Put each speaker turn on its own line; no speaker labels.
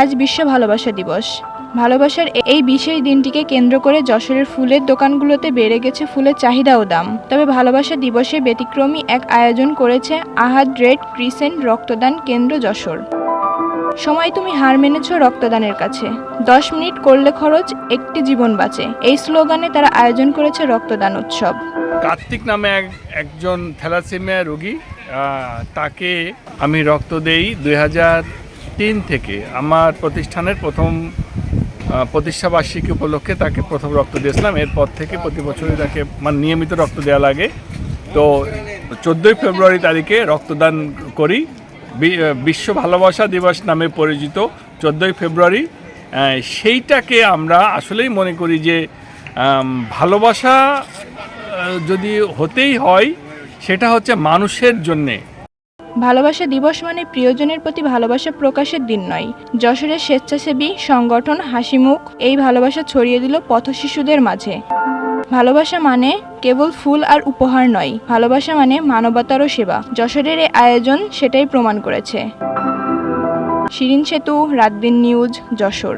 আজ বিশ্ব ভালোবাসা দিবস। ভালোবাসার এই বিশেষ দিনটিকে কেন্দ্র করে যশোরের ফুলের দোকানগুলোতে বেড়ে গেছে ফুলের চাহিদা ও দাম। তবে ভালোবাসা দিবসে ব্যতিক্রমী এক আয়োজন করেছে আহাদ রেড ক্রিসেন্ট রক্তদান কেন্দ্র যশোর। সময় তুমি হার মেনেছ রক্তদানের কাছে। দশ মিনিট করলে খরচ, একটি জীবন বাঁচে। এই স্লোগানে তারা আয়োজন করেছে রক্তদান উৎসব।
কার্তিক নামে এক, একজন থ্যালাসেমিয়া রোগী তাকে আমি রক্ত দেই। দুই থেকে আমার প্রতিষ্ঠানের প্রথম প্রতিষ্ঠাবার্ষিকী উপলক্ষে তাকে প্রথম রক্ত দিয়েছিলাম। এরপর থেকে প্রতি বছরই তাকে মানে নিয়মিত রক্ত দেওয়া লাগে। তো চোদ্দোই ফেব্রুয়ারি তারিখে রক্তদান করি। বিশ্ব ভালোবাসা দিবস নামে পরিচিত চোদ্দোই ফেব্রুয়ারি। সেইটাকে আমরা আসলেই মনে করি যে ভালোবাসা যদি হতেই হয়, সেটা হচ্ছে মানুষের জন্যে।
ভালোবাসা দিবস মানে প্রিয়জনের প্রতি ভালোবাসা প্রকাশের দিন নয়। যশোরের স্বেচ্ছাসেবী, সংগঠন, হাসিমুখ এই ভালোবাসা ছড়িয়ে দিল পথশিশুদের মাঝে। ভালোবাসা মানে কেবল ফুল আর উপহার নয়, ভালোবাসা মানে মানবতারও সেবা। যশোরের এই আয়োজন সেটাই প্রমাণ করেছে। শিরিন সেতু, রাতদিন নিউজ, যশোর।